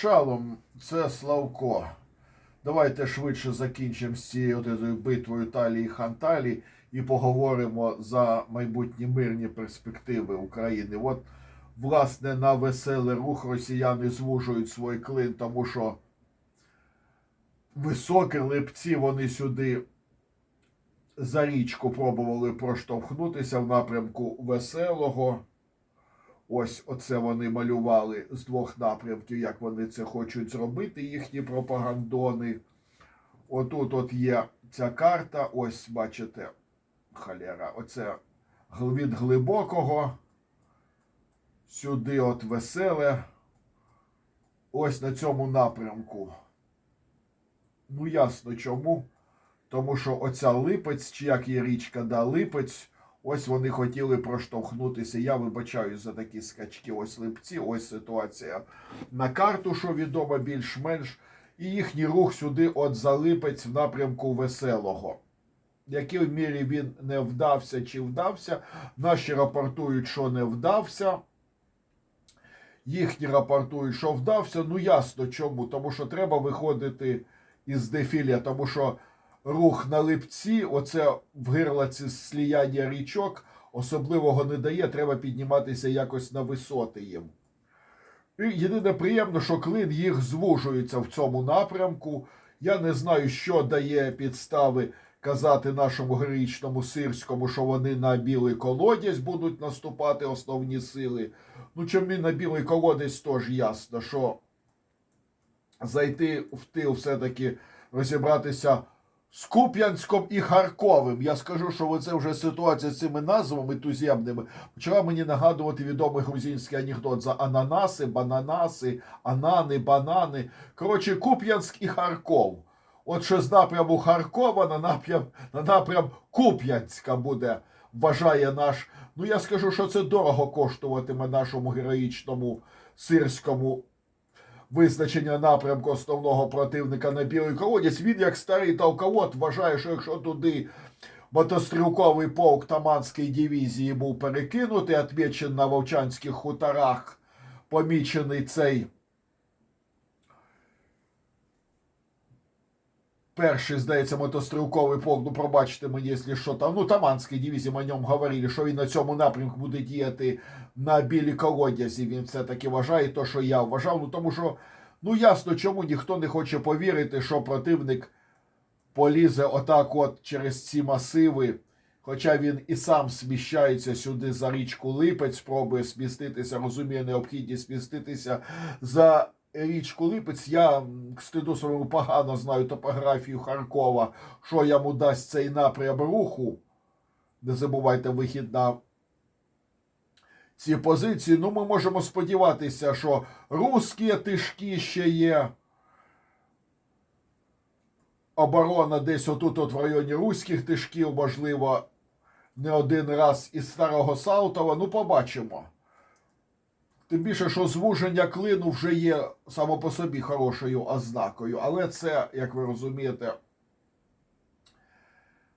Шалом, це Славко. Давайте швидше закінчимо з цією битвою Талії Ханталі і поговоримо за майбутні мирні перспективи України. От, власне, на веселий рух росіяни звужують свій клин, тому що високі липці вони сюди за річку пробували проштовхнутися в напрямку веселого. Ось оце вони малювали з двох напрямків, як вони це хочуть зробити, їхні пропагандони. Отут от є ця карта, ось бачите, халера, оце від глибокого, сюди от веселе. Ось на цьому напрямку. Ну, ясно чому. Тому що оця липець, чи як є річка, да, липець, ось вони хотіли проштовхнутися. Я вибачаюсь за такі скачки. Ось липці, ось ситуація на карту, що відомо більш-менш. І їхній рух сюди от за липець в напрямку веселого. В якій мірі він не вдався чи вдався. Наші рапортують, що не вдався. Їхні рапортують, що вдався. Ну ясно чому. Тому що треба виходити із дефілія, тому що рух на липці, оце в гирлаці сліяння річок, особливого не дає, треба підніматися якось на висоти їм. І єдине приємно, що клин їх звужується в цьому напрямку. Я не знаю, що дає підстави казати нашому героїчному сирському, що вони на білий колодязь будуть наступати основні сили. Ну, чим на білий колодязь, теж ясно, що зайти в тил все-таки розібратися з Куп'янськом і Харковим. Я скажу, що це вже ситуація з цими назвами туземними почала мені нагадувати відомий грузинський анекдот за ананаси, бананаси, анани, банани. Коротше, Куп'янськ і Харков. От що з напряму Харкова на напрям, на напрям Куп'янська буде, вважає наш. Ну я скажу, що це дорого коштуватиме нашому героїчному сирському визначення напрямку основного противника на білий колодязь. Він, як старий толковод, вважає, що якщо туди мотострілковий полк Таманської дивізії був перекинутий, відмічений на Вовчанських хуторах, помічений цей перший, здається, мотострілковий полк, ну пробачте мені, якщо що там, ну Таманській дивізії о ньому говорили, що він на цьому напрямку буде діяти на білій колодязі. Він все-таки вважає то, що я вважав. Ну тому що, ну ясно, чому ніхто не хоче повірити, що противник полізе отак от через ці масиви. Хоча він і сам сміщається сюди за річку Липець, спробує сміститися, розуміє необхідність сміститися за річку Липець. Я стиду своєму погано знаю топографію Харкова, що йому дасть цей напрям руху. Не забувайте вихід на ці позиції. Ну, ми можемо сподіватися, що русські тишки ще є. Оборона десь отут, от в районі руських тишків, можливо, не один раз із Старого Салтова. Ну, побачимо. Тим більше, що звуження клину вже є само по собі хорошою ознакою. Але це, як ви розумієте,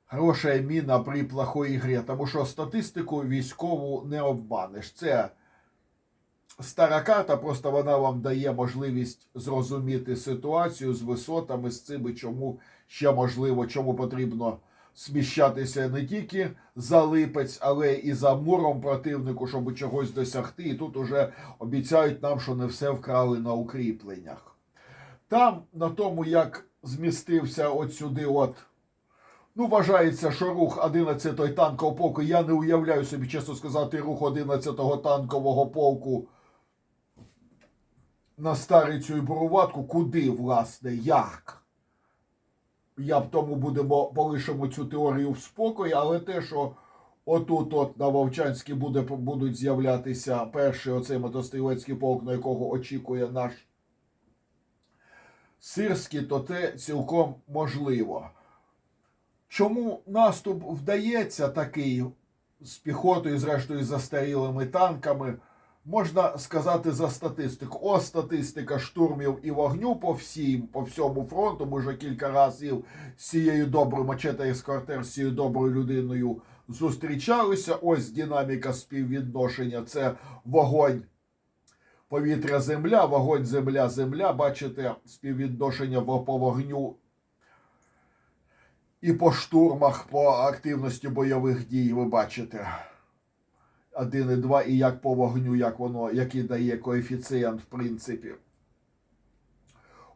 хороша міна при плохой грі. Тому що статистику військову не обманеш. Це стара карта, просто вона вам дає можливість зрозуміти ситуацію з висотами, з цим, і чому ще можливо, чому потрібно сміщатися не тільки за липець, але і за муром противнику, щоб чогось досягти. І тут уже обіцяють нам, що не все вкрали на укріпленнях. Там, на тому, як змістився от сюди, от. Ну, вважається, що рух 11-ї танкового полку. Я не уявляю собі, чесно сказати, рух 11-го танкового полку на старицю і Буруватку. Куди, власне, як? Я в тому будемо полишимо цю теорію в спокої, але те, що отут, от на Вовчанській буде, будуть з'являтися перший оцей мотострілецький полк, на якого очікує наш Сирський, то те цілком можливо. Чому наступ вдається такий з піхотою, зрештою, застарілими танками? Можна сказати за статистику. О, статистика штурмів і вогню по всім, по всьому фронту. Ми вже кілька разів з цією доброю мачете ескортер, з цією доброю людиною зустрічалися. Ось динаміка співвідношення. Це вогонь повітря, земля, вогонь, земля, земля. Бачите співвідношення по вогню і по штурмах, по активності бойових дій. Ви бачите. 1 і 2, і як по вогню, як воно, який дає коефіцієнт, в принципі.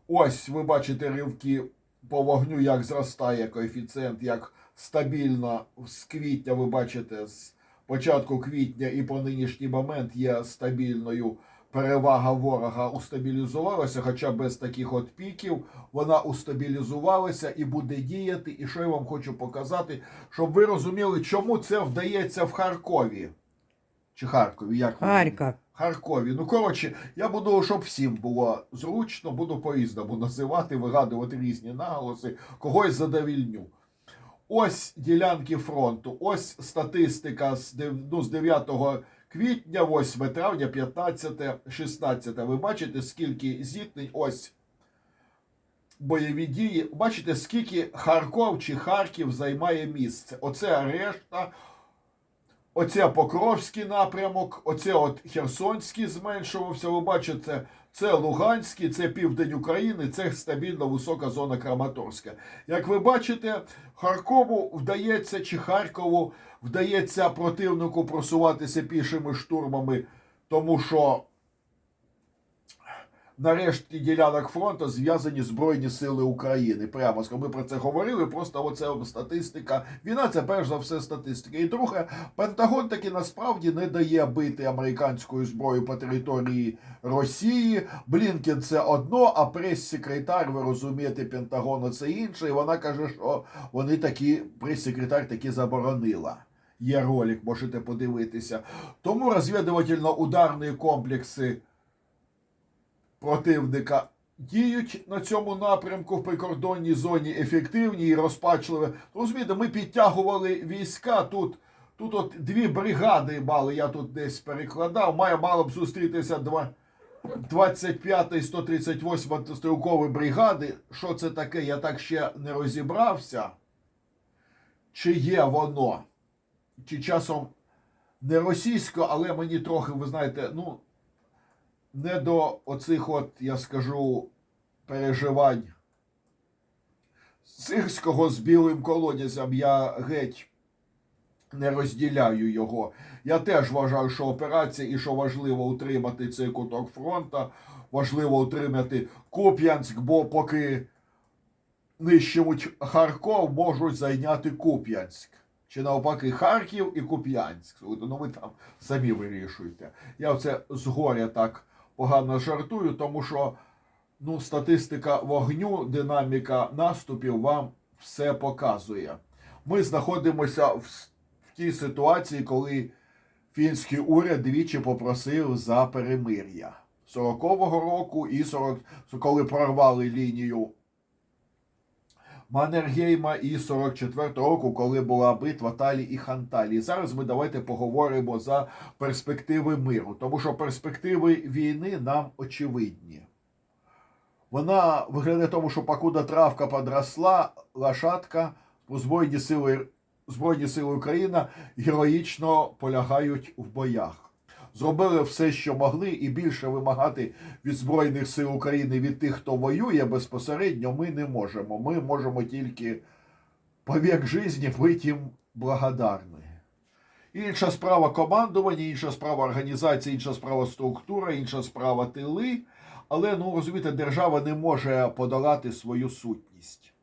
Ось ви бачите ривки по вогню, як зростає коефіцієнт, як стабільно з квітня, ви бачите, з початку квітня і по нинішній момент є стабільною перевага ворога устабілізувалася, хоча без таких от піків вона устабілізувалася і буде діяти. І що я вам хочу показати, щоб ви розуміли, чому це вдається в Харкові. Чи Харкові, як Харків. Харкові. Ну, коротше, я буду, щоб всім було зручно, буду по-різному називати, вигадувати різні наголоси, когось задовільню. Ось ділянки фронту, ось статистика з, ну, з 9 квітня, 8 травня, 15, 16. Ви бачите, скільки зіткнень, ось бойові дії. Бачите, скільки Харков чи Харків займає місце. Оце решта Оце Покровський напрямок, оце от Херсонський зменшувався. Ви бачите, це Луганський, це південь України, це стабільно висока зона Краматорська. Як ви бачите, Харкову вдається чи Харкову вдається противнику просуватися пішими штурмами, тому що нарешті ділянок фронту зв'язані Збройні Сили України. Прямо ми про це говорили. Просто оце статистика. Війна це перш за все статистика. І друге, Пентагон таки насправді не дає бити американською зброєю по території Росії. Блінкен це одно, а прес-секретар, ви розумієте, Пентагону це інше. І вона каже, що вони такі, прес-секретар таки заборонила. Є ролик, можете подивитися. Тому розвідувально-ударні комплекси противника діють на цьому напрямку в прикордонній зоні ефективні і розпачливі. Розумієте, ми підтягували війська тут. Тут от дві бригади мали, я тут десь перекладав. Має мало б зустрітися два, 25 і 138 стрілкові бригади. Що це таке? Я так ще не розібрався. Чи є воно? Чи часом не російсько, але мені трохи, ви знаєте, ну, не до оцих от, я скажу, переживань сирського з білим колодязем я геть не розділяю його. Я теж вважаю, що операція і що важливо утримати цей куток фронту, важливо утримати Куп'янськ, бо поки нищимуть Харков, можуть зайняти Куп'янськ. Чи навпаки Харків і Куп'янськ. Ну ви там самі вирішуєте. Я це згоря так погано жартую, тому що ну, статистика вогню, динаміка наступів вам все показує. Ми знаходимося в, в тій ситуації, коли фінський уряд двічі попросив за перемир'я 40-го року і 40, коли прорвали лінію Маннергейма і 44-го року, коли була битва Талі і Ханталі. Зараз ми давайте поговоримо за перспективи миру, тому що перспективи війни нам очевидні. Вона виглядає тому, що покуда травка подросла, лошадка, Збройні сили, Збройні сили України героїчно полягають в боях. Зробили все, що могли, і більше вимагати від Збройних сил України від тих, хто воює безпосередньо, ми не можемо. Ми можемо тільки по вік житті бути їм благодарні. Інша справа командування, інша справа організації, інша справа структура, інша справа тили. Але ну розумієте, держава не може подолати свою сутність.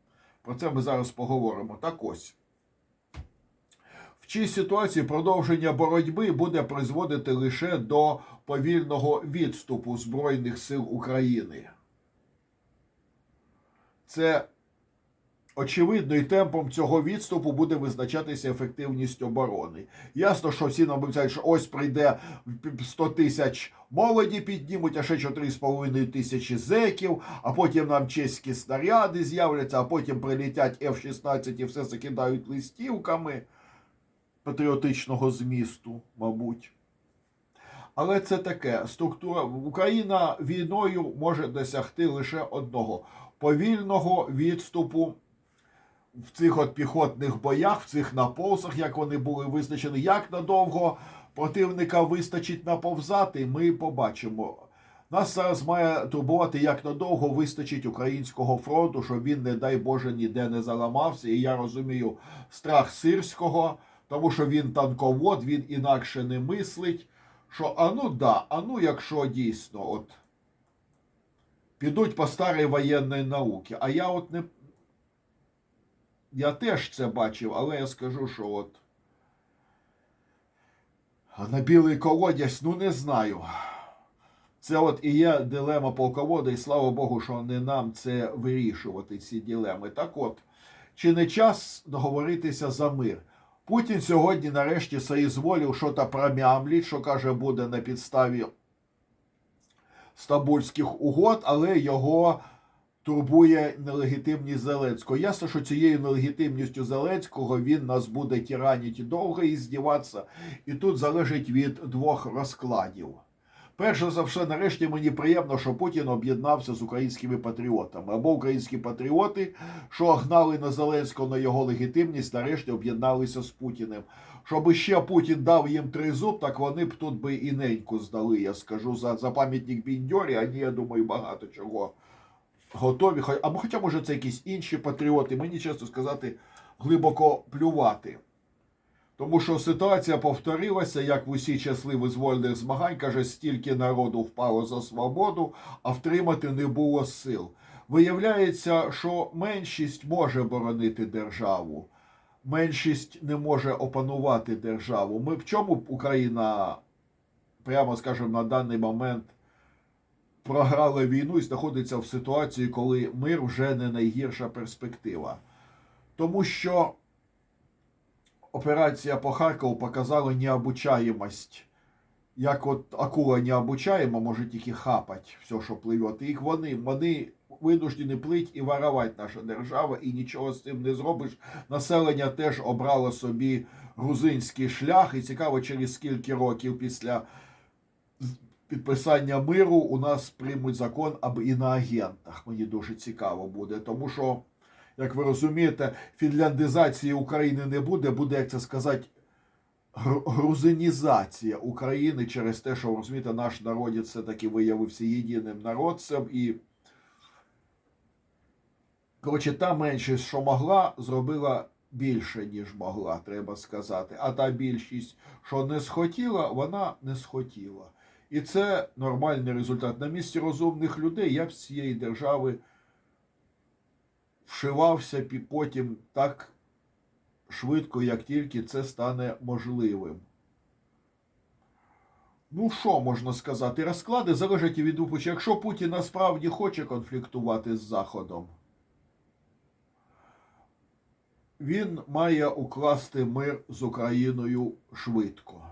Про це ми зараз поговоримо. Так ось. Цій ситуації продовження боротьби буде призводити лише до повільного відступу Збройних сил України. Це очевидно, і темпом цього відступу буде визначатися ефективність оборони. Ясно, що всі нам обіцяють, що ось прийде 100 тисяч молоді піднімуть, а ще 4,5 тисячі зеків, а потім нам чеські снаряди з'являться, а потім прилетять F-16 і все закидають листівками патріотичного змісту, мабуть. Але це таке структура. Україна війною може досягти лише одного повільного відступу в цих от піхотних боях, в цих наповзах, як вони були визначені. Як надовго противника вистачить наповзати, ми побачимо. Нас зараз має турбувати, як надовго вистачить українського фронту, щоб він, не дай Боже, ніде не заламався. І я розумію страх сирського, тому що він танковод, він інакше не мислить. Що а ну да, а ну якщо дійсно, от підуть по старій воєнної науки. А я от не. Я теж це бачив, але я скажу, що от. А на білий колодязь, ну не знаю. Це от і є дилема полковода, і слава Богу, що не нам це вирішувати, ці дилеми. Так от, чи не час договоритися за мир? Путін сьогодні нарешті соізволив що то промямліть, що каже, буде на підставі Стамбульських угод, але його турбує нелегітимність Зеленського. Ясно, що цією нелегітимністю Зеленського він нас буде тиранити довго і здіватися. І тут залежить від двох розкладів. Перше за все, нарешті мені приємно, що Путін об'єднався з українськими патріотами. Або українські патріоти, що гнали на Зеленського на його легітимність, нарешті об'єдналися з Путіним. Щоб ще Путін дав їм три зуб, так вони б тут би і неньку здали. Я скажу за, за пам'ятник Біндьорі, ані, я думаю, багато чого готові. Або хоча, може, це якісь інші патріоти. Мені, чесно сказати, глибоко плювати. Тому що ситуація повторилася, як в усі часи визвольних змагань, каже, стільки народу впало за свободу, а втримати не було сил. Виявляється, що меншість може боронити державу, меншість не може опанувати державу. Ми в чому Україна, прямо скажемо, на даний момент програла війну і знаходиться в ситуації, коли мир вже не найгірша перспектива. Тому що операція по Харкову показала необучаємость. Як от акула необучаема може тільки хапать все, що пливе. І їх вони, вони винуждені плить і воровать наша держава, і нічого з цим не зробиш. Населення теж обрало собі грузинський шлях, і цікаво, через скільки років після підписання миру у нас приймуть закон об іноагентах. Мені дуже цікаво буде, тому що, як ви розумієте, фінляндизації України не буде, буде, як це сказати, грузинізація України через те, що розумієте, наш народець все-таки виявився єдиним народцем і. Коротше, та меншість, що могла, зробила більше, ніж могла, треба сказати. А та більшість, що не схотіла, вона не схотіла. І це нормальний результат. На місці розумних людей я б з цієї держави вшивався пі- потім так швидко, як тільки це стане можливим. Ну, що можна сказати? Розклади залежать від упочі. Якщо Путін насправді хоче конфліктувати з Заходом, він має укласти мир з Україною швидко.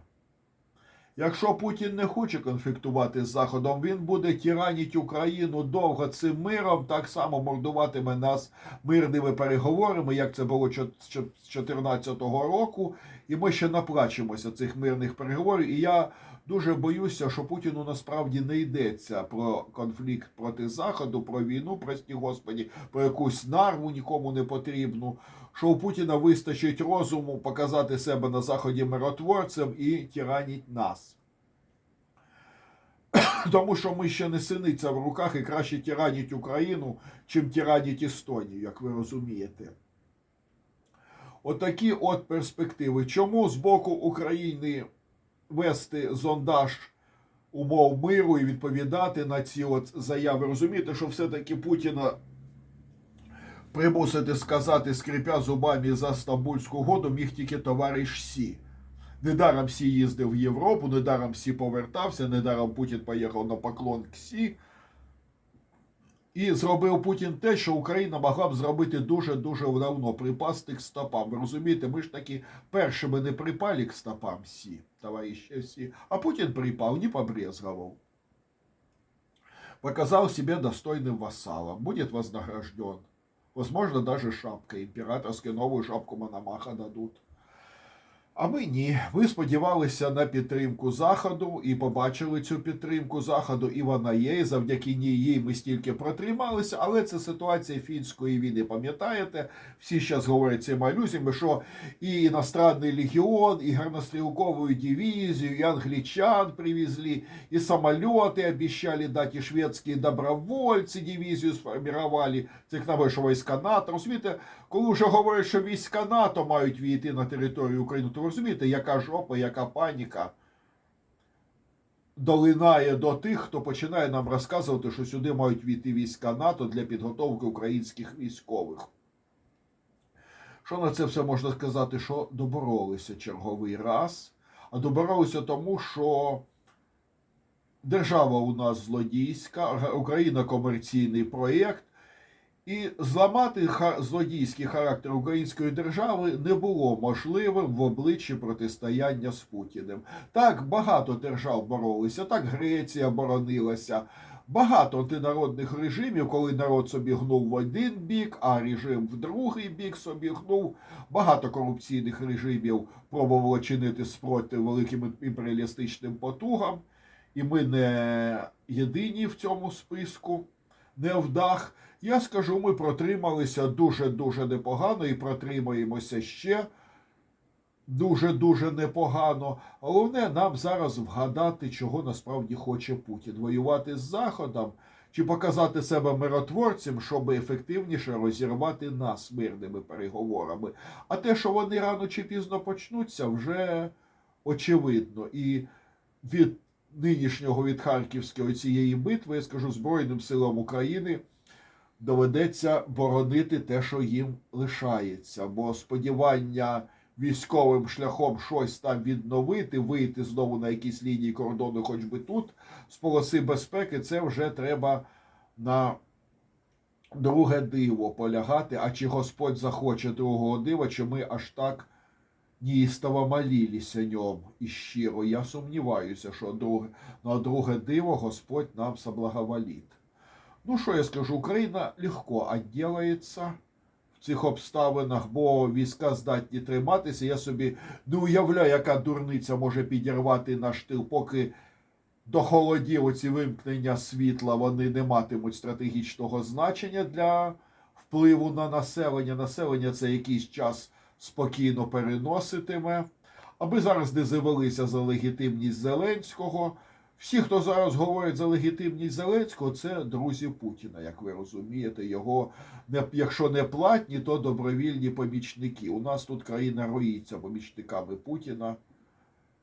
Якщо Путін не хоче конфліктувати з Заходом, він буде тиранити Україну довго цим миром, так само мордуватиме нас мирними переговорами, як це було з 2014 року. І ми ще наплачемося цих мирних переговорів. І я дуже боюся, що Путіну насправді не йдеться про конфлікт проти Заходу, про війну, прості господі, про якусь нарву нікому не потрібну. Що у Путіна вистачить розуму показати себе на заході миротворцем і тираніть нас. Тому що ми ще не синиця в руках і краще тираніть Україну, чим тираніть Естонію, як ви розумієте. Отакі от перспективи. Чому з боку України вести зондаж умов миру і відповідати на ці от заяви? Розумієте, що все-таки Путіна примусити сказати, скрипя зубами за Стамбульську угоду, міг тільки товариш Сі. Недаром Сі їздив в Європу, недаром Сі повертався, недаром Путін поїхав на поклон к Сі. І зробив Путін те, що Україна могла б зробити дуже-дуже давно, припасти к стопам. Ви розумієте, ми ж таки першими не припали к стопам Сі, товарища Сі, а Путін припав, не побрезговал. Показал себе достойным вассалом, будет вознагражден. Возможно, даже шапкой императорской новую шапку Мономаха дадут. А ми ні. Ми сподівалися на підтримку Заходу і побачили цю підтримку Заходу, і вона є. І завдяки ній ми стільки протрималися. Але це ситуація фінської війни. Пам'ятаєте? Всі зараз говорять цими алюзіями, що і іностранний легіон, і горнострілкову дивізію, і англічан привезли, і самоліти обіцяли дати, шведські добровольці дивізію сформували. Це к нам, що війська НАТО. Розумієте, коли вже говорять, що війська НАТО мають війти на територію України, то розумієте, яка жопа, яка паніка долинає до тих, хто починає нам розказувати, що сюди мають війти війська НАТО для підготовки українських військових. Що на це все можна сказати, що доборолися черговий раз, а доборолися тому, що держава у нас злодійська, Україна комерційний проєкт. І зламати злодійський характер української держави не було можливим в обличчі протистояння з Путіним. Так багато держав боролися, так Греція боронилася. Багато антинародних режимів, коли народ собі гнув в один бік, а режим в другий бік собі гнув. Багато корупційних режимів пробувало чинити спротив великим імперіалістичним потугам. І ми не єдині в цьому списку невдах. Я скажу, ми протрималися дуже-дуже непогано і протримаємося ще дуже-дуже непогано. Головне нам зараз вгадати, чого насправді хоче Путін. Воювати з Заходом чи показати себе миротворцем, щоб ефективніше розірвати нас мирними переговорами. А те, що вони рано чи пізно почнуться, вже очевидно. І від нинішнього від Харківської цієї битви, я скажу, Збройним силам України доведеться боронити те, що їм лишається. Бо сподівання військовим шляхом щось там відновити, вийти знову на якісь лінії кордону, хоч би тут, з полоси безпеки, це вже треба на друге диво полягати. А чи Господь захоче другого дива, чи ми аж так неистово молилися ньому і щиро. Я сумніваюся, що друге, на друге диво Господь нам соблаговолить. Ну, що я скажу, Україна легко відділається в цих обставинах, бо війська здатні триматися. Я собі не уявляю, яка дурниця може підірвати наш тил, поки до холодів оці вимкнення світла вони не матимуть стратегічного значення для впливу на населення. Населення це якийсь час спокійно переноситиме. Аби зараз не завелися за легітимність Зеленського. Всі, хто зараз говорить за легітимність Зеленського, це друзі Путіна, як ви розумієте. Його не якщо не платні, то добровільні помічники. У нас тут країна роїться помічниками Путіна.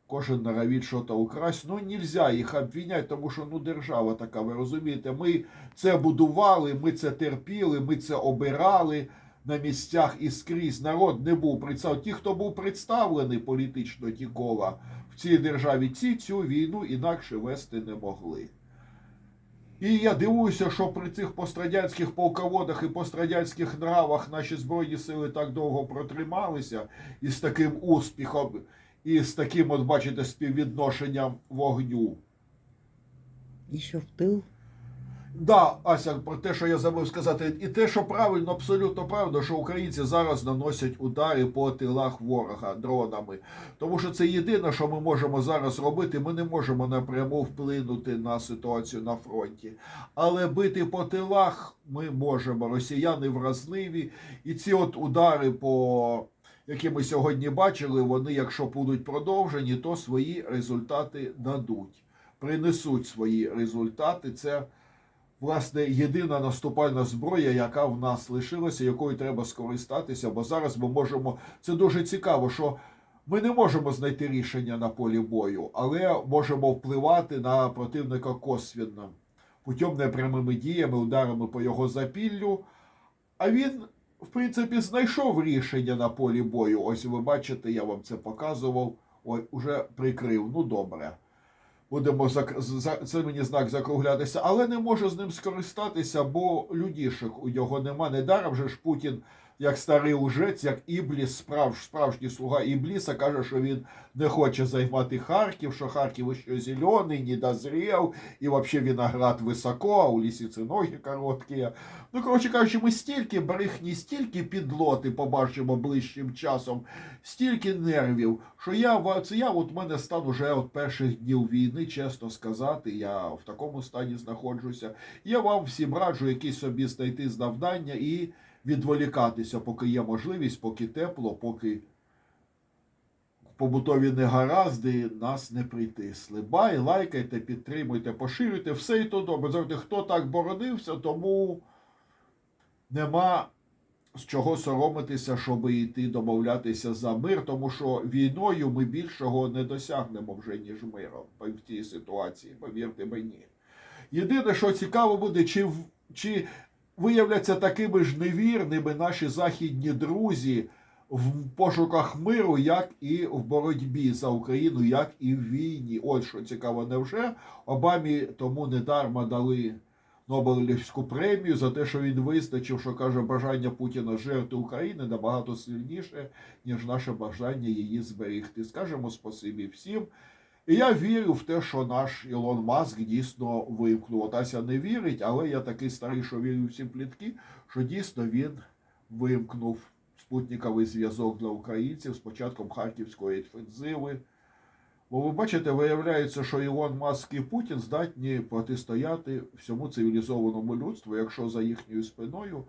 Кожен норовить щось украсть. Ну, нельзя їх обвиняти, тому що ну держава така, ви розумієте, ми це будували, ми це терпіли, ми це обирали на місцях і скрізь. Народ не був представлений. Ті, хто був представлений політично ті кола цій державі, ці цю війну інакше вести не могли. І я дивуюся, що при цих пострадянських полководах і пострадянських нравах наші збройні сили так довго протрималися і з таким успіхом, і з таким, от бачите, співвідношенням вогню. І що в тил? Да, Ася, про те, що я забув сказати, і те, що правильно, абсолютно правильно, що українці зараз наносять удари по тилах ворога дронами. Тому що це єдине, що ми можемо зараз робити. Ми не можемо напряму вплинути на ситуацію на фронті. Але бити по тилах ми можемо. Росіяни вразливі, і ці от удари по. Які ми сьогодні бачили, вони, якщо будуть продовжені, то свої результати дадуть, принесуть свої результати. Це власне єдина наступальна зброя, яка в нас лишилася, якою треба скористатися. Бо зараз ми можемо. Це дуже цікаво, що ми не можемо знайти рішення на полі бою, але можемо впливати на противника косвінно, путем непрямими діями, ударами по його запіллю. А він, в принципі, знайшов рішення на полі бою. Ось ви бачите, я вам це показував. Ой, уже прикрив. Ну добре будемо це мені знак закруглятися, але не може з ним скористатися, бо людішок у нього нема. Недаром же ж Путін як старий лжець, як Ібліс, справж, справжній слуга Ібліса, каже, що він не хоче займати Харків, що Харків ще зелений, не дозрів, і взагалі виноград високо, а у лісі це ноги короткі. Ну, коротше кажучи, ми стільки брехні, стільки підлоти побачимо ближчим часом, стільки нервів, що я це я от мене стан уже від перших днів війни, чесно сказати, я в такому стані знаходжуся. Я вам всім раджу якісь собі знайти завдання і відволікатися, поки є можливість, поки тепло, поки побутові негаразди нас не притисли. Бай, лайкайте, підтримуйте, поширюйте, все і то добре. Завжди, хто так боронився, тому нема з чого соромитися, щоб йти домовлятися за мир, тому що війною ми більшого не досягнемо вже, ніж миром в цій ситуації, повірте мені. Єдине, що цікаво буде, чи, чи виявляться такими ж невірними наші західні друзі в пошуках миру, як і в боротьбі за Україну, як і в війні. От що цікаво, невже Обамі тому недарма дали Нобелівську премію за те, що він визначив, що каже, бажання Путіна жертви України набагато сильніше, ніж наше бажання її зберегти. Скажемо спасибі всім. І я вірю в те, що наш Ілон Маск дійсно вимкнув. От Ася не вірить, але я такий старий, що вірю всі плітки, що дійсно він вимкнув спутниковий зв'язок для українців з початком Харківської офензиви. Бо ви бачите, виявляється, що Ілон Маск і Путін здатні протистояти всьому цивілізованому людству, якщо за їхньою спиною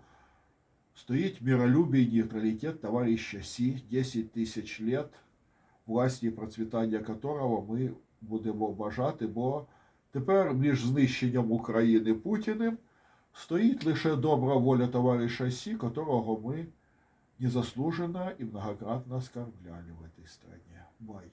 стоїть миролюбие і нейтралітет товарища Сі 10 тисяч лет, власті і процвітання которого ми будемо бажати, бо тепер між знищенням України Путіним стоїть лише добра воля товариша Сі, которого ми незаслуженно і многократно оскорбляли в этой стране. Бай.